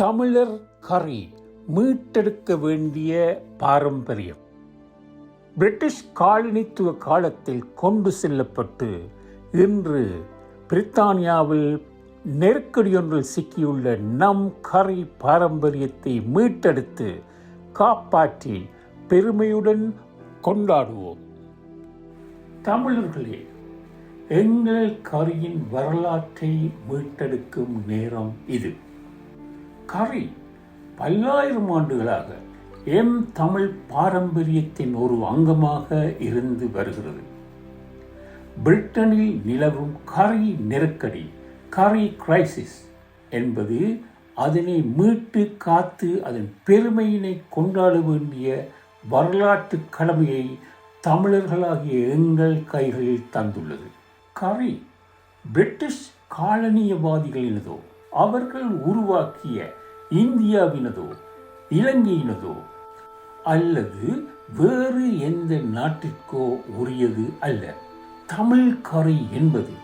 தமிழர் கறி மீட்டெடுக்க வேண்டிய பாரம்பரியம். பிரிட்டிஷ் காலனித்துவ காலத்தில் கொண்டு செல்லப்பட்டு இன்று பிரித்தானியாவில் நெருக்கடியொன்றில் சிக்கியுள்ள நம் கறி பாரம்பரியத்தை மீட்டெடுத்து காப்பாற்றி பெருமையுடன் கொண்டாடுவோம். தமிழர்களே எங்கள் கரியின் வரலாற்றை மீட்டெடுக்கும் நேரம் இது. கவி பல்லாயிரம் ஆண்டுகளாக எம் தமிழ் பாரம்பரியத்தின் ஒரு அங்கமாக இருந்து வருகிறது. பிரிட்டனில் நிலவும் கரி நெருக்கடி கரி கிரைசிஸ் என்பது அதனை மீட்டு காத்து அதன் பெருமையினை கொண்டாட வேண்டிய வரலாற்று கடமையை தமிழர்களாகிய எங்கள் கைகளில் தந்துள்ளது. கரி பிரிட்டிஷ் காலனியவாதிகளினதோ அவர்கள் உருவாக்கிய இந்தியாவினதோ இலங்கையினதோ அல்லது வேறு எந்த நாட்டிற்கோ உரியது அல்ல. தமிழ் கரை என்பது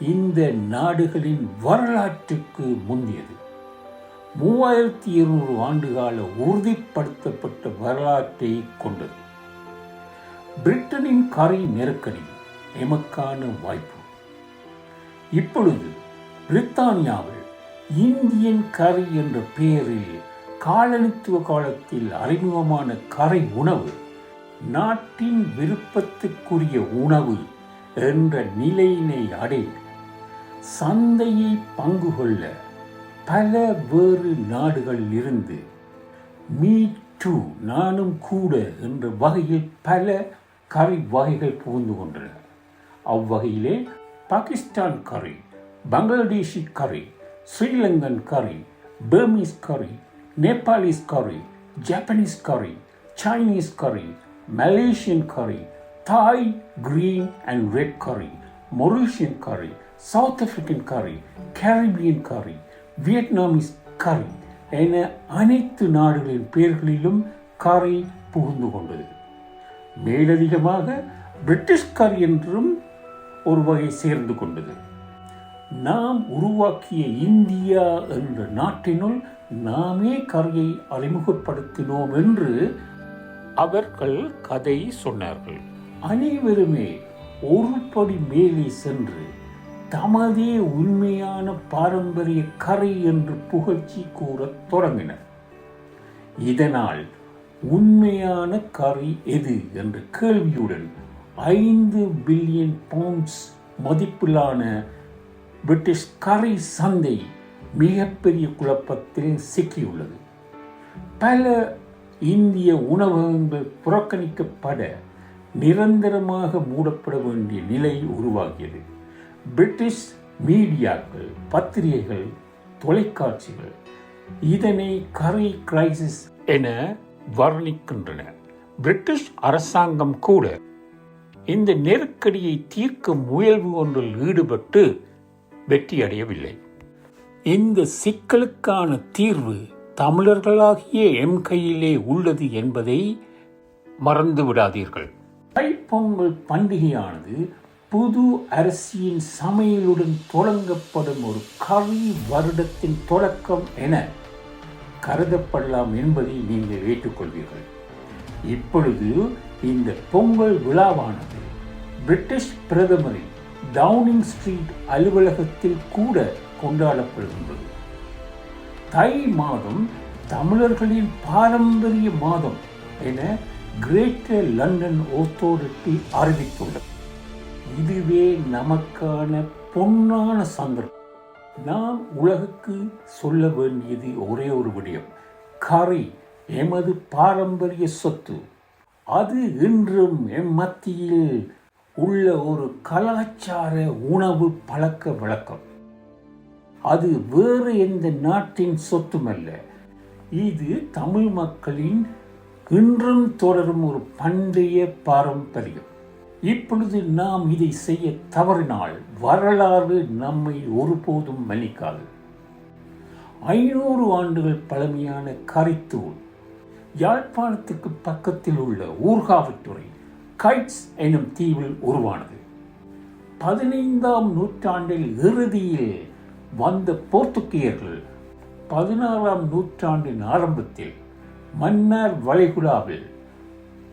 இந்த நாடுகளின் வரலாற்றுக்கு முந்தியது. மூவாயிரத்தி இருநூறு ஆண்டுகால உறுதிப்படுத்தப்பட்ட வரலாற்றை கொண்டது. பிரிட்டனின் கரை நெருக்கடி எமக்கான வாய்ப்பு. இப்பொழுது பிரித்தானியாவில் இந்தியன் கரை என்ற பெயரில் காலனித்துவ காலத்தில் அறிமுகமான கரை உணவு நாட்டின் விருப்பத்துக்குரிய உணவு என்ற நிலையினை அடை சந்தையை பங்கு கொள்ள பல வேறு நாடுகளில் இருந்து மீ டூ நானும் கூட என்ற வகையில் பல கறி வகைகள் புகுந்து கொண்டன. அவ்வகையிலே பாகிஸ்தான் கறி பங்களாதேஷி கறி ஸ்ரீலங்கன் கறி பர்மீஸ் கறி நேபாளிஸ் கறி ஜாப்பனீஸ் கறி சைனீஸ் கறி மலேசியன் கறி தாய் கிரீன் அண்ட் ரெட் கறி மொரிஷியன் கறி சவுத் ஆஃப்ரிக்கன் கறி கேரிபியன் கறி வியட்நாமீஸ் கறி என அனைத்து நாடுகளின் பெயர்களிலும் கறி புகுந்து கொண்டது. மேலதிகமாக பிரிட்டிஷ் கறி என்றும் ஒரு வகை சேர்ந்து கொண்டது. நாம் உருவாக்கிய இந்தியா என்ற நாட்டினுள் நாமே கரையை அறிமுகப்படுத்தினோம் என்று அவர்கள் கதை சொன்னார்கள். அனைவருமே ஒரு படி மேலே சென்று தமதே உண்மையான பாரம்பரிய கரை என்று புகழ்ச்சி கூறத் தொடங்கினர். இதனால் உண்மையான கரை எது என்ற கேள்வியுடன் ஐந்து பில்லியன் பவுண்ட்ஸ் மதிப்பிலான பிரிட்டிஷ் கரை சந்தை மிகப்பெரிய குழப்பத்தில் சிக்கியுள்ளது. பல இந்திய உணவகங்கள் புறக்கணிக்கப்பட நிரந்தரமாக மூடப்பட வேண்டிய நிலை உருவாகியது. பிரிட்டிஷ் மீடியாக்கள் பத்திரிகைகள் தொலைக்காட்சிகள் இதனை கரை கிரைசிஸ் என வர்ணிக்கின்றன. பிரிட்டிஷ் அரசாங்கம் கூட இந்த நெருக்கடியை தீர்க்க முயல்வு ஒன்றில் ஈடுபட்டு வெற்றியடையவில்லை. இந்த சிக்கலுக்கான தீர்வு தமிழர்களாகிய எம் கையிலே உள்ளது என்பதை மறந்து விடாதீர்கள். தைப்பொங்கல் பண்டிகையானது புது அரிசியின் சமையலுடன் தொடங்கப்படும் ஒரு கவி வருடத்தின் தொடக்கம் என கருதப்படலாம் என்பதை நீங்கள் ஏற்றுக்கொள்வீர்கள். இப்பொழுது இந்த பொங்கல் விழாவானது பிரிட்டிஷ் பிரதமரின் டவுனிங் ஸ்ட்ரீட் அலுவலகத்தில் கூட கொண்டாடப்படுகின்றது. தை மாதம் தமிழர்களின் பாரம்பரிய மாதம் என கிரேட்டர் லண்டன் ஓத்தோரிட்டி அறிவித்துள்ளது. இதுவே நமக்கான பொன்னான சந்தர்ப்பம். நாம் உலகுக்கு சொல்ல வேண்டியது ஒரே ஒரு விடயம். கரை எமது பாரம்பரிய சொத்து. அது இன்றும் எம் மத்தியில் உள்ள ஒரு கலாச்சார உணவு பழக்க வழக்கம். அது வேறு எந்த நாட்டின் சொத்துமல்ல. இது தமிழ் மக்களின் இன்றும் தொடரும் ஒரு பண்டைய பாரம்பரியம். இப்பொழுது நாம் இதை செய்ய தவறினால் வரலாறு நம்மை ஒருபோதும் மன்னிக்காது. ஐநூறு ஆண்டுகள் பழமையான கரித்தூள் யாழ்ப்பாணத்துக்கு பக்கத்தில் உள்ள ஊர்காவற்றுறை கைட்ஸ் எனும் தீவில் உருவானது. பதினைந்தாம் நூற்றாண்டில் இறுதியில் வந்த போர்த்துகீயர்கள் பதினாறாம் நூற்றாண்டின் ஆரம்பத்தில் மன்னார் வளைகுடாவில்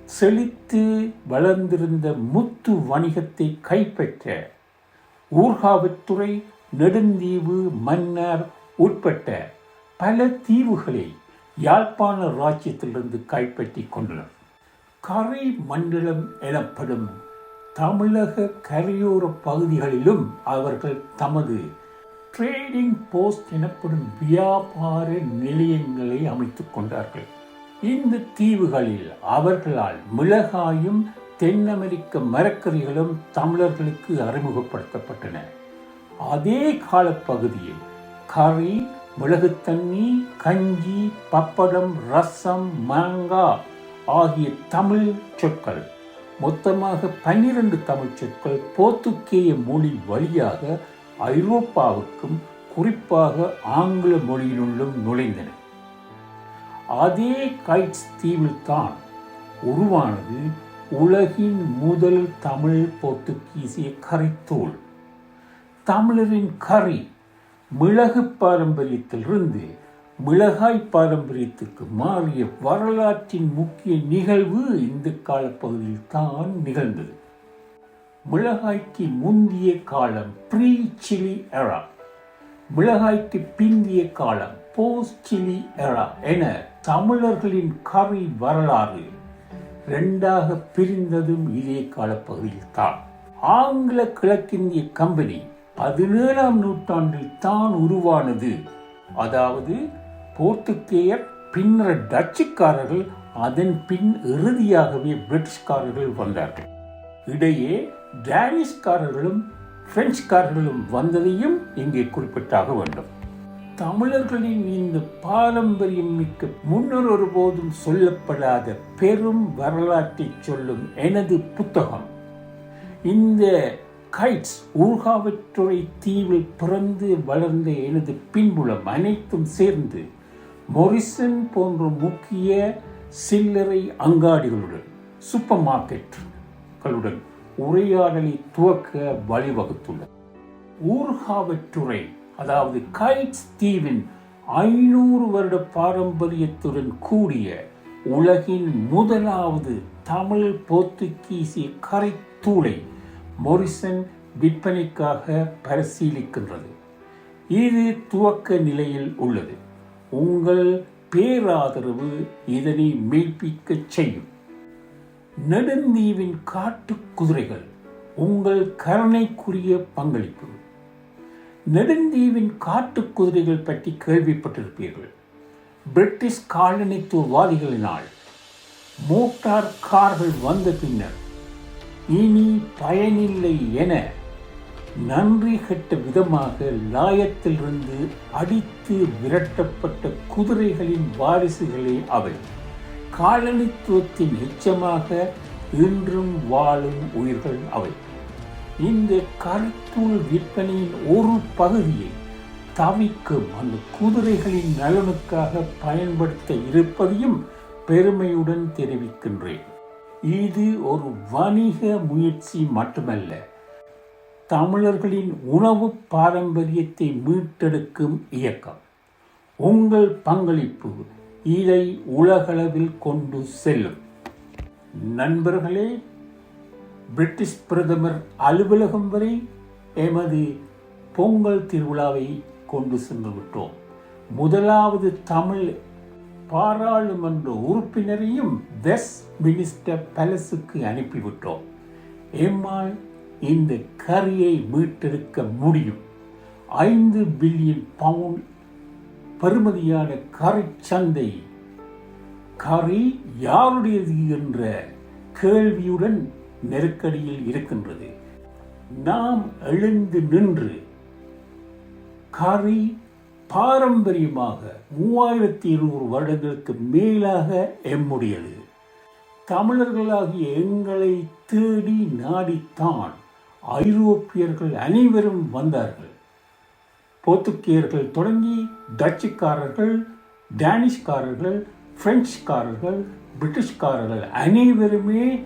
செழித்து வளர்ந்திருந்த முத்து வணிகத்தை கைப்பற்ற ஊர்காவத்துறை நெடுந்தீவு மன்னார் உட்பட்ட பல தீவுகளை யாழ்ப்பாண ராஜ்யத்திலிருந்து கைப்பற்றி கொண்டனர். கரை மண்டலம் எனப்படும் தமிழக கரையோர பகுதிகளிலும் அவர்கள் தமது ட்ரேடிங் போஸ்ட் எனப்படும் வியாபார நிலையங்களை அமைத்துக் கொண்டார்கள். இந்த தீவுகளில் அவர்களால் மிளகாயும் தென் அமெரிக்க மரக்கறிகளும் தமிழர்களுக்கு அறிமுகப்படுத்தப்பட்டன. அதே காலப்பகுதியில் கறி மிளகுத்தண்ணி கஞ்சி பப்படம் ரசம் மாங்காய் ஆகிய தமிழ் சொற்கள். மொத்தமாக பன்னிரண்டு தமிழ் சொற்கள் போர்த்துக்கேய மொழி வழியாக ஐரோப்பாவுக்கும் குறிப்பாக ஆங்கில மொழியினுள்ளும் நுழைந்தன. அதே கைட்ஸ் தீவில்தான் உருவானது உலகின் முதல் தமிழ் போர்த்துகீசிய கரித்தூள் தமிழரின் கறி மிளகு பாரம்பரியத்திலிருந்து மிளகாய் பாரம்பரியத்துக்கு மாறிய வரலாற்றின் முக்கிய நிகழ்வு இந்த காலப்பகுதியில் தான் நிகழ்ந்தது. மிளகாய்க்கு முந்திய காலம் ப்ரீ சிலி எரா மிளகாய்க்கு பிந்திய காலம் போஸ்ட் சிலி எரா என தமிழர்களின் கவி வரலாறு ரெண்டாக பிரிந்ததும் இதே காலப்பகுதியில் தான் ஆங்கில கிழக்கிந்திய கம்பெனி பதினேழாம் நூற்றாண்டில் தான் உருவானது. அதாவது போர்த்துக்கேயர் பின்னர் டச்சுக்காரர்கள் அதன் பின் இறுதியாகவே பிரிட்டிஷ்காரர்கள் வந்தார்கள். இடையே டேனிஷ்காரர்களும் பிரெஞ்சுக்காரர்களும் வந்ததையும் இங்கே குறிப்பிட்டாக வேண்டும். தமிழர்களின் இந்த பாரம்பரியம் மிக்க முன்னர் ஒருபோதும் சொல்லப்படாத பெரும் வரலாற்றை சொல்லும் எனது புத்தகம். இந்த கைட்ஸ் ஊர்காவற்றுறை தீவில் பிறந்து வளர்ந்த எனது பின்புலம் அனைத்தும் சேர்ந்து மொரிசன் போன்ற முக்கிய சில்லறை அங்காடிகளுடன் சூப்பர் மார்க்கெட்டுகளுடன் உரையாடலை துவக்க வழிவகுத்துள்ளது. ஊர்காவற்றுறை அதாவது கைட்ஸ் தீவின் ஐநூறு வருட பாரம்பரியத்துடன் கூடிய உலகின் முதலாவது தமிழ் போர்த்துகீசிய கரைத்தூளை மொரிசன் விற்பனைக்காக பரிசீலிக்கின்றது. இது துவக்க நிலையில் உள்ளது. உங்கள் பேராதரவு இதனை மெய்ப்பிக்கச் செய்யும். நெடுந்தீவின் காட்டு குதிரைகள் உங்கள் கருணைக்குரிய பங்களிப்பு. நெடுந்தீவின் காட்டு குதிரைகள் பற்றி கேள்விப்பட்டிருப்பீர்கள். பிரிட்டிஷ் காலனித்துவவாதிகளினால் மோட்டார் கார்கள் வந்த பின்னர் இனி பயனில்லை என நன்றி கட்ட விதமாக லாயத்திலிருந்து அடித்து விரட்டப்பட்ட குதிரைகளின் வாரிசுகளே அவை. காலனித்துவத்தின் எச்சமாக இன்றும் வாழும் உயிர்கள் அவை. இந்த கருத்தூள் விற்பனையின் ஒரு பகுதியை தவிக்கும் அந்த குதிரைகளின் நலனுக்காக பயன்படுத்த இருப்பதையும் பெருமையுடன் தெரிவிக்கின்றேன். இது ஒரு வணிக முயற்சி மட்டுமல்ல. தமிழர்களின் உணவு பாரம்பரியத்தை மீட்டெடுக்கும் இயக்கம். உங்கள் பங்களிப்பு இதை உலகளவில் கொண்டு செல்லும். நண்பர்களே பிரிட்டிஷ் பிரதமர் அலுவலகம் வரை எமது பொங்கல் திருவிழாவை கொண்டு சென்று விட்டோம். முதலாவது தமிழ் பாராளுமன்ற உறுப்பினரையும் வெஸ்ட் மினிஸ்டர் பேலஸுக்கு அனுப்பிவிட்டோம். எம்மாள் இந்த கரியை மீட்டெடுக்க முடியும். ஐந்து பில்லியன் பவுண்ட் பெருமதியான கரி சந்தை. கரி யாருடையது என்ற கேள்வியுடன் நெருக்கடியில் இருக்கின்றது. நாம் எழுந்து நின்று கரி பாரம்பரியமாக மூவாயிரத்தி இருநூறு வருடங்களுக்கு மேலாக எம்முடையது. தமிழர்களாகிய எங்களை தேடி நாடித்தான். ஐரோப்பியர்கள் அனைவரும் வந்தார்கள். போர்த்துக்கியர்கள் தொடங்கி டச்சுக்காரர்கள் டேனிஷ்காரர்கள் பிரெஞ்சுக்காரர்கள் பிரிட்டிஷ்காரர்கள் அனைவருமே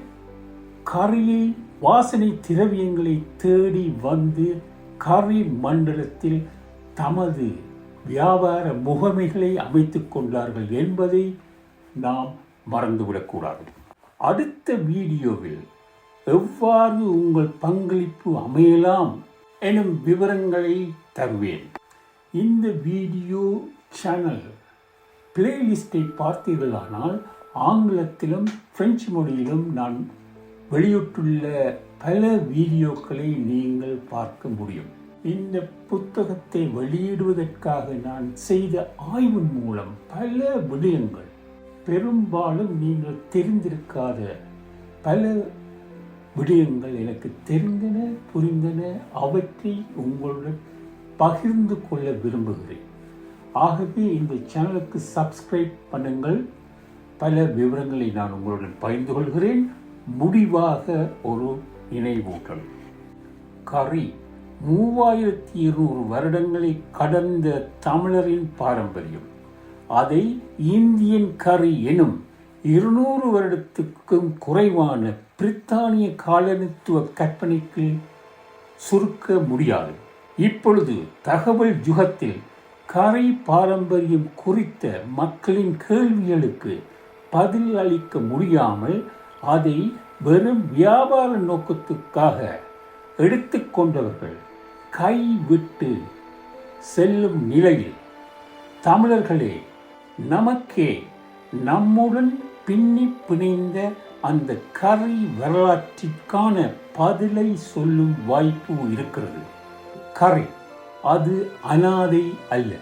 கரையை வாசனை திரவியங்களை தேடி வந்து கரி மண்டலத்தில் தமது வியாபார முகமைகளை அமைத்துக் கொண்டார்கள் என்பதை நாம் மறந்துவிடக்கூடாது. அடுத்த வீடியோவில் எவ்வாறு உங்கள் பங்களிப்பு அமையலாம் எனும் விவரங்களை தருவேன். இந்த வீடியோ சேனல் பிளேலிஸ்டை பார்த்தீர்களானால் ஆங்கிலத்திலும் பிரெஞ்சு மொழியிலும் நான் வெளியிட்டுள்ள பல வீடியோக்களை நீங்கள் பார்க்க முடியும். இந்த புத்தகத்தை வெளியிடுவதற்காக நான் செய்த ஆய்வின் மூலம் பல விடயங்கள் பெரும்பாலும் நீங்கள் தெரிந்திருக்காத பல விடயங்கள் எனக்கு தெரிந்தன புரிந்தன அவற்றை உங்களுடன் பகிர்ந்து கொள்ள விரும்புகிறேன். ஆகவே இந்த சேனலுக்கு சப்ஸ்கிரைப் பண்ணுங்கள். பல விவரங்களை நான் உங்களுடன் பகிர்ந்து கொள்கிறேன். முடிவாக ஒரு நினைவூட்டல். கறி மூவாயிரத்தி இருநூறு வருடங்களை கடந்த தமிழரின் பாரம்பரியம். அதை இந்தியன் கறி எனும் இருநூறு வருடத்துக்கும் குறைவான பிரித்தானிய காலனித்துவ கற்பனைக்கு சுருக்க முடியாது. இப்பொழுது தகவல் யுகத்தில் கரை பாரம்பரியம் குறித்த மக்களின் கேள்விகளுக்கு பதில் அளிக்க முடியாமல் அதை வெறும் வியாபார நோக்கத்துக்காக எடுத்துக்கொண்டவர்கள் கைவிட்டு செல்லும் நிலையில் தமிழர்களே நமக்கே நம்முடன் பின்னி பிணைந்த அந்த கரை வரலாற்றிற்கான பதிலை சொல்லும் வாய்ப்பு இருக்கிறது. கரை அது அனாதை அல்ல.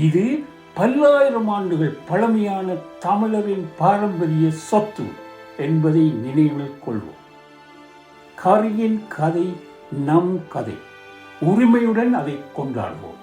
இது பல்லாயிரம் ஆண்டுகள் பழமையான தமிழரின் பாரம்பரிய சொத்து என்பதை நினைவில் கொள்வோம். கரியின் கதை நம் கதை. உரிமையுடன் அதை கொண்டாடுவோம்.